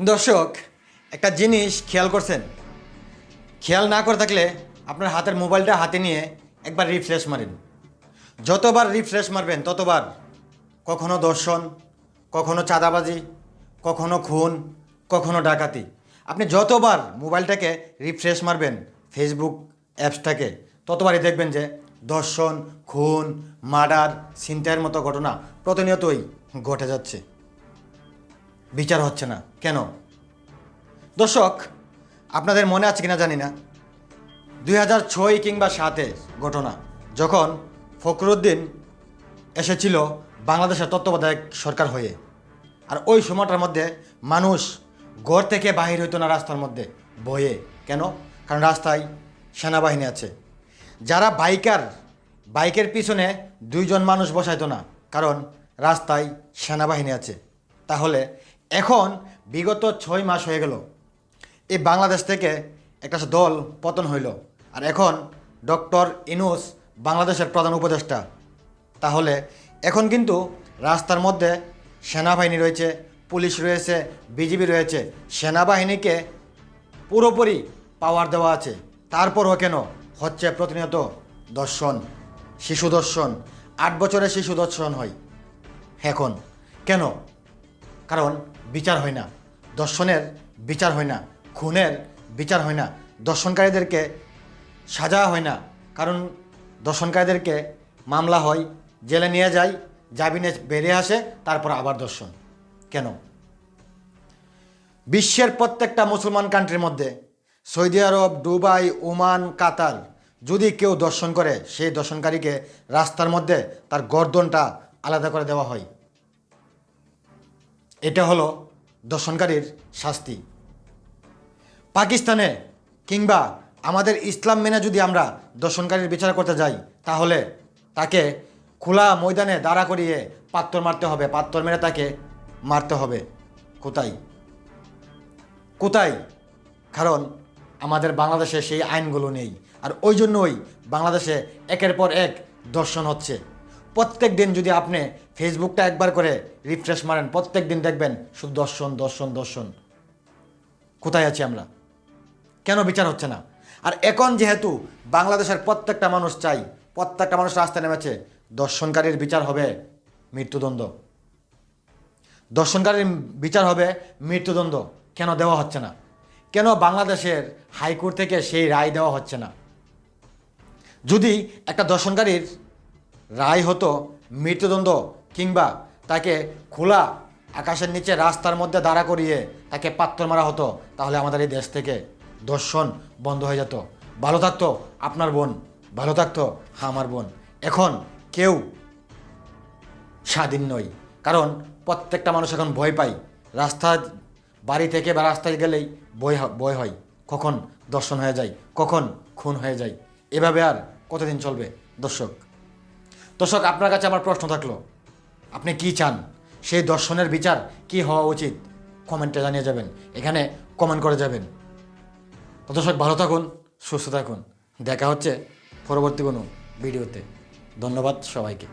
দর্শক, একটা জিনিস খেয়াল করছেন। খেয়াল না করে থাকলে আপনার হাতের মোবাইলটা হাতে নিয়ে একবার রিফ্রেশ মারেন। যতবার রিফ্রেশ মারবেন, ততবার কখনো দর্শন, কখনো চাঁদাবাজি, কখনো খুন, কখনো ডাকাতি। আপনি যতবার মোবাইলটাকে রিফ্রেশ মারবেন ফেসবুক অ্যাপসটাকে, ততবারই দেখবেন যে দর্শন, খুন, মার্ডার, ছিনতাইয়ের মতো ঘটনা প্রতিনিয়তই ঘটে যাচ্ছে। বিচার হচ্ছে না। কেন? দর্শক, আপনাদের মনে আছে কিনা জানি না। দুই হাজার ছয় কিংবা সাতের ঘটনা, যখন ফখরুদ্দিন এসেছিল বাংলাদেশের তত্ত্বাবধায়ক সরকার হয়ে। আর ওই সময়টার মধ্যে মানুষ ঘর থেকে বাহির হইতো না রাস্তার মধ্যে, বয়ে। কেন? কারণ রাস্তায় সেনাবাহিনী আছে। যারা বাইকার, বাইকের পিছনে দুইজন মানুষ বসাইতো না, কারণ রাস্তায় সেনাবাহিনী আছে। তাহলে এখন বিগত ছয় মাস হয়ে গেল। এই বাংলাদেশ থেকে একটা দল পতন হইল। আর এখন ডক্টর ইনুস বাংলাদেশের প্রধান উপদেষ্টা। তাহলে এখন কিন্তু রাস্তার মধ্যে সেনাবাহিনী রয়েছে, পুলিশ রয়েছে, বিজিবি রয়েছে। সেনাবাহিনীকে পুরোপুরি পাওয়ার দেওয়া আছে। তারপরও কেন হচ্ছে প্রতিনিয়ত দর্শন, শিশু দর্শন, আট বছরের শিশু দর্শন হয়। এখন কেন? কারণ বিচার হয় না। দর্শনের বিচার হয় না। খুনের বিচার হয় না। দর্শনকারীদেরকে সাজা হয় না। কারণ দর্শনকারীদেরকে মামলা হয়, জেলে নিয়ে যায় জামিনে বেরিয়ে আসে, তারপর আবার দর্শন। কেন? বিশ্বের প্রত্যেকটা মুসলমান কান্ট্রির মধ্যে Saudi Arab, Dubai, Oman, Qatar যদি কেউ দর্শন করে, সেই দর্শনকারীকে রাস্তার মধ্যে তার গর্দনটা আলাদা করে দেওয়া হয়। হলো দর্শনকারীর শাস্তি। পাকিস্তানে কিংবা আমাদের ইসলাম মেনে যদি আমরা দর্শনকারীর বিচার করতে যাই, তাহলে তাকে খোলা ময়দানে দাঁড়া করিয়ে পাত্তর মারতে হবে। পাত্তর মেরে তাকে মারতে হবে। কোথায়? কোথায়? কারণ আমাদের বাংলাদেশে সেই আইনগুলো নেই। আর ওই জন্যই বাংলাদেশে একের পর এক দর্শন হচ্ছে। প্রত্যেক দিন যদি আপনি ফেসবুকটা একবার করে রিফ্রেশ মারেন প্রত্যেক দিন দেখবেন শুধু দর্শন দর্শন দর্শন। কোথায় আছি আমরা? কেন বিচার হচ্ছে না? আর এখন যেহেতু বাংলাদেশের প্রত্যেকটা মানুষ চাই, প্রত্যেকটা মানুষ রাস্তায় নেমেছে, দর্শনকারীর বিচার হবে মৃত্যুদণ্ড। দর্শনকারীর বিচার হবে মৃত্যুদণ্ড। কেন দেওয়া হচ্ছে না? কেন বাংলাদেশের হাইকোর্ট থেকে সেই রায় দেওয়া হচ্ছে না? যদি একটা দর্শনকারীর রায় হতো মৃত্যুদণ্ড কিংবা তাকে খোলা আকাশের নিচে রাস্তার মধ্যে দাঁড়া করিয়ে তাকে পাত্র মারা হতো। তাহলে আমাদের এই দেশ থেকে দর্শন বন্ধ হয়ে যেত। ভালো থাকতো আপনার বোন, ভালো থাকতো আমার বোন। এখন কেউ স্বাধীন নই। কারণ প্রত্যেকটা মানুষ এখন ভয় পায়। রাস্তা, বাড়ি থেকে বা রাস্তায় গেলেই হ- বই হয়। কখন দর্শন হয়ে যায়, কখন খুন হয়ে যায়। এভাবে আর কতদিন চলবে? দর্শক দর্শক, আপনার কাছে আমার প্রশ্ন থাকল। আপনি কি চান? সেই দর্শনের বিচার কি হওয়া উচিত? কমেন্টে জানিয়ে যাবেন। এখানে কমেন্ট করে যাবেন। তো দর্শক, ভালো থাকুন, সুস্থ থাকুন। দেখা হচ্ছে পরবর্তী কোনো ভিডিওতে। ধন্যবাদ সবাইকে।